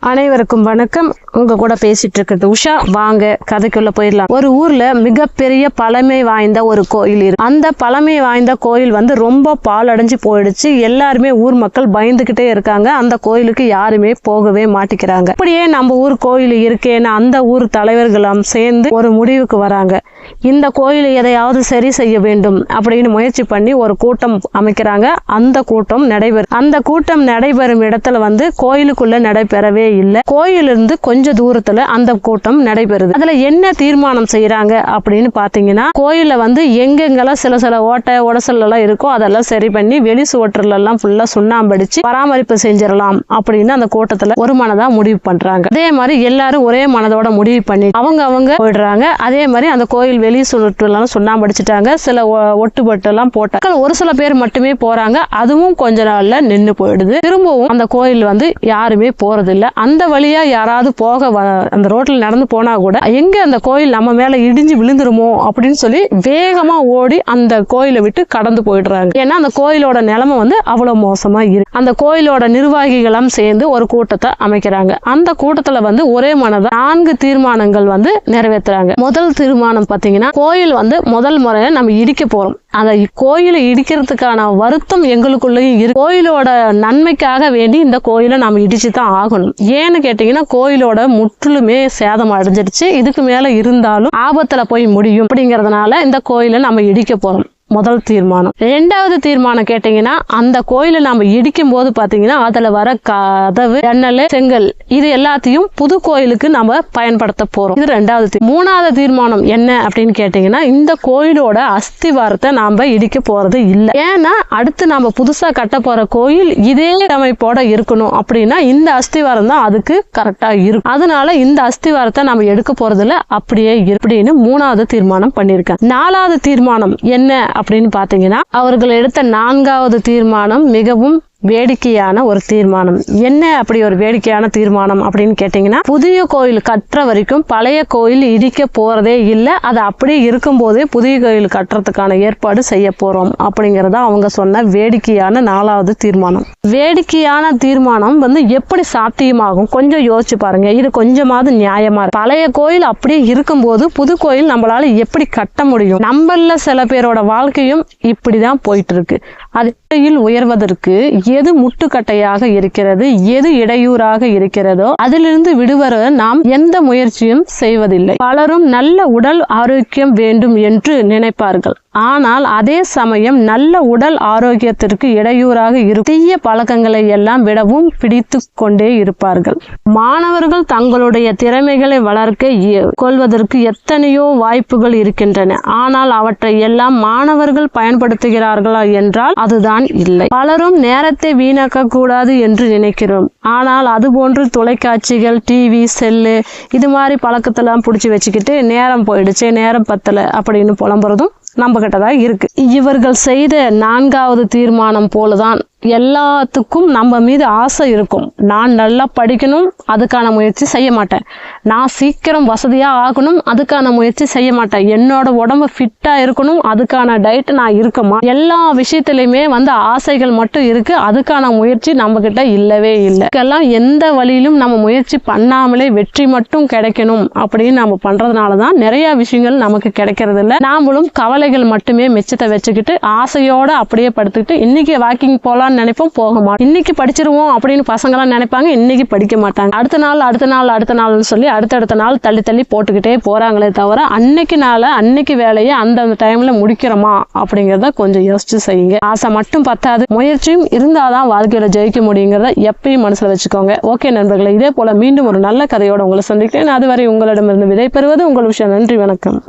அனைவருக்கும் வணக்கம். உங்க கூட பேசிட்டு இருக்கிறது உஷா. வாங்க கதைக்குள்ள போயிடலாம். ஒரு ஊர்ல மிகப்பெரிய பழமை வாய்ந்த ஒரு கோயில் இருக்கு. அந்த பழமை வாய்ந்த கோயில் வந்து ரொம்ப பாலடைஞ்சு போயிடுச்சு. எல்லாருமே ஊர் மக்கள் பயந்துகிட்டே இருக்காங்க. அந்த கோயிலுக்கு யாருமே போகவே மாட்டிக்கிறாங்க. அப்படியே நம்ம ஊர் கோயில் இருக்கேன்னு அந்த ஊர் தலைவர்களும் சேர்ந்து ஒரு முடிவுக்கு வராங்க. இந்த கோயில் எதையாவது சரி செய்ய வேண்டும் அப்படின்னு முயற்சி பண்ணி ஒரு கூட்டம் அமைக்கிறாங்க. அந்த கூட்டம் நடைபெறும் அந்த கூட்டம் நடைபெறும் இடத்துல வந்து கோயிலுக்குள்ள நடைபெறவே இல்லை. கோயிலிருந்து கொஞ்ச தூரத்துல அந்த கூட்டம் நடைபெறுது. அதுல என்ன தீர்மானம் செய்யறாங்க அப்படின்னு பாத்தீங்கன்னா கோயில வந்து எங்கெங்கெல்லாம் சில சில ஓட்டை உடசல் எல்லாம் இருக்கோ அதெல்லாம் சரி பண்ணி வெளி சுவற்றுல எல்லாம் ஃபுல்லா சுண்ணாம்படிச்சு பராமரிப்பு செஞ்சிடலாம் அப்படின்னு அந்த கூட்டத்துல ஒரு மனதா முடிவு பண்றாங்க. அதே மாதிரி எல்லாரும் ஒரே மனதோட முடிவு பண்ணி அவங்க அவங்க போயிடுறாங்க. அதே மாதிரி அந்த கோயில் வெளி சுற்றுலாம் சுண்ணாம்பு அடிச்சிட்டாங்க சில ஒ- எல்லாம் போட்டாங்க ஒரு சில பேர் மட்டுமே போறாங்க. அதுவும் கொஞ்ச நாள்ல நின்று போயிடுது. திரும்பவும் அந்த கோயில் வந்து யாருமே போறது அந்த வழியாக யாராவது போக வ- அந்த ரோட்டில் நடந்து போனால் கூட எங்கே அந்த கோயில் நம்ம மேலே இடிஞ்சு விழுந்துருமோ அப்படின்னு சொல்லி வேகமாக ஓடி அந்த கோயிலை விட்டு கடந்து போயிடுறாங்க. ஏன்னா அந்த கோயிலோட நிலைமை வந்து அவ்வளோ மோசமாக இருக்கு. அந்த கோயிலோட நிர்வாகிகளும் சேர்ந்து ஒரு கூட்டத்தை அமைக்கிறாங்க. அந்த கூட்டத்தில் வந்து ஒரே மனதாக நான்கு தீர்மானங்கள் வந்து நிறைவேற்றுறாங்க முதல் தீர்மானம் பார்த்தீங்கன்னா கோயில் வந்து முதல் முறையை நம்ம இடிக்க போகிறோம் அந்த கோயிலை இடிக்கிறதுக்கான வருத்தம் எங்களுக்குள்ளேயும் இரு கோயிலோட நன்மைக்காக வேண்டி இந்த கோயிலை நாம இடிச்சு தான் ஆகணும். ஏன்னு கேட்டீங்கன்னா கோயிலோட முற்றிலுமே சேதம் அடைஞ்சிடுச்சு இதுக்கு மேல இருந்தாலும் ஆபத்துல போய் முடியும். அப்படிங்கறதுனால இந்த கோயிலை நம்ம இடிக்க போறோம். முதல் தீர்மானம். ரெண்டாவது தீர்மானம் கேட்டீங்கன்னா அந்த கோயிலை நம்ம இடிக்கும் போது பாத்தீங்கன்னா அதுல வர கதவு ஜன்னல் செங்கல் இது எல்லாத்தையும் புது கோயிலுக்கு நம்ம பயன்படுத்த போறோம். இது ரெண்டாவது மூணாவது தீர்மானம் என்ன அப்படின்னு கேட்டீங்கன்னா இந்த கோயிலோட அஸ்திவாரத்தை நாம இடிக்க போறது இல்லை. ஏன்னா அடுத்து நாம புதுசா கட்ட போற கோயில் இதே அமைப்போட இருக்கணும். அப்படின்னா இந்த அஸ்திவாரம் தான் அதுக்கு கரெக்டா இருக்கும். அதனால இந்த அஸ்திவாரத்தை நம்ம எடுக்க போகிறதில்ல அப்படியே இரு- அப்படின்னு மூணாவது தீர்மானம் பண்ணியிருக்கேன். நாலாவது தீர்மானம் என்ன அப்படின்னு பாத்தீங்கன்னா அவர்கள் எடுத்த நான்காவது தீர்மானம் மிகவும் வேடிக்கையான ஒரு தீர்மானம். என்ன அப்படி ஒரு வேடிக்கையான தீர்மானம் அப்படின்னு கேட்டீங்கன்னா புதிய கோயில் கட்டுற வரைக்கும் பழைய கோயில் இடிக்க போறதே இல்லை அது அப்படியே இருக்கும்போதே புதிய கோயில் கட்டுறதுக்கான ஏற்பாடு செய்ய போறோம் அப்படிங்கிறத அவங்க சொன்ன வேடிக்கையான நாலாவது தீர்மானம். வேடிக்கையான தீர்மானம் வந்து எப்படி சாத்தியமாகும்? கொஞ்சம் யோசிச்சு பாருங்க. இது கொஞ்சமாவது நியாயமா இருக்கு. பழைய கோயில் அப்படியே இருக்கும்போது புது கோயில் நம்மளால எப்படி கட்ட முடியும்? நம்மள சில பேரோட வாழ்க்கையும் இப்படிதான் போயிட்டு இருக்கு. அது உயர்வதற்கு எது முட்டுக்கட்டையாக இருக்கிறது எது இடையூறாக இருக்கிறதோ அதிலிருந்து விடுவர நாம் எந்த முயற்சியும் செய்வதில்லை. பலரும் நல்ல உடல் ஆரோக்கியம் வேண்டும் என்று நினைப்பார்கள். ஆனால் அதே சமயம் நல்ல உடல் ஆரோக்கியத்திற்கு இடையூறாக இருக்கும். தீய பழக்கங்களை எல்லாம் விடவும் பிடித்து கொண்டே இருப்பார்கள். மாணவர்கள் தங்களுடைய திறமைகளை வளர்க்க கொள்வதற்கு எத்தனையோ வாய்ப்புகள் இருக்கின்றன. ஆனால் அவற்றை எல்லாம் மாணவர்கள் பயன்படுத்துகிறார்களா என்றால் அதுதான் இல்லை. பலரும் நேரத்தை வீணாக்க கூடாது என்று நினைக்கிறோம். ஆனால் அதுபோன்று தொலைக்காட்சிகள் டிவி செல்லு இது மாதிரி பழக்கத்தெல்லாம் பிடிச்சி வச்சுக்கிட்டு நேரம் போயிடுச்சு நேரம் பத்தலை அப்படின்னு புலம்புறதும் நம்ம கிட்ட தான் இருக்கு. இவர்கள் செய்த நான்காவது தீர்மானம் போலதான் எல்லாத்துக்கும் நம்ம மீது ஆசை இருக்கும். நான் நல்லா படிக்கணும் அதுக்கான முயற்சி செய்ய மாட்டேன். நான் சீக்கிரம் வசதியாக ஆகணும் அதுக்கான முயற்சி செய்ய மாட்டேன். என்னோட உடம்பு ஃபிட்டாக இருக்கணும் அதுக்கான டயட் நான் இருக்கமா? எல்லா விஷயத்துலையுமே வந்து ஆசைகள் மட்டும் இருக்குது அதுக்கான முயற்சி நம்மக்கிட்ட இல்லவே இல்லை. இதுக்கெல்லாம் எந்த வழியிலும் நம்ம முயற்சி பண்ணாமலே வெற்றி மட்டும் கிடைக்கணும் அப்படின்னு நம்ம பண்ணுறதுனால தான் நிறையா விஷயங்கள் நமக்கு கிடைக்கிறது இல்லை. நாமளும் கவலைகள் மட்டுமே மிச்சத்தை வச்சுக்கிட்டு ஆசையோடு அப்படியே படுத்துக்கிட்டு இன்றைக்கி வாக்கிங் போகலாம் போலாம்னு நினைப்போம் போக மாட்டோம். இன்னைக்கு படிச்சிருவோம் அப்படின்னு பசங்களாம் நினைப்பாங்க இன்னைக்கு படிக்க மாட்டாங்க. அடுத்த நாள் அடுத்த நாள் அடுத்த நாள்னு சொல்லி அடுத்தடுத்த நாள் தள்ளி தள்ளி போட்டுக்கிட்டே போறாங்களே தவிர அன்னைக்கு நாள அன்னைக்கு வேலையை அந்தந்த டைம்ல முடிக்கிறோமா அப்படிங்கிறத கொஞ்சம் யோசிச்சு செய்யுங்க. ஆசை மட்டும் பத்தாது. முயற்சியும் இருந்தாதான் வாழ்க்கையில ஜெயிக்க முடியுங்கிறத எப்பயும் மனசுல வச்சுக்கோங்க. ஓகே நண்பர்களே இதே போல மீண்டும் ஒரு நல்ல கதையோட உங்களை சந்திக்கிறேன். அதுவரை உங்களிடமிருந்து விடை பெறுவது உங்கள் விஷயம். நன்றி வணக்கம்.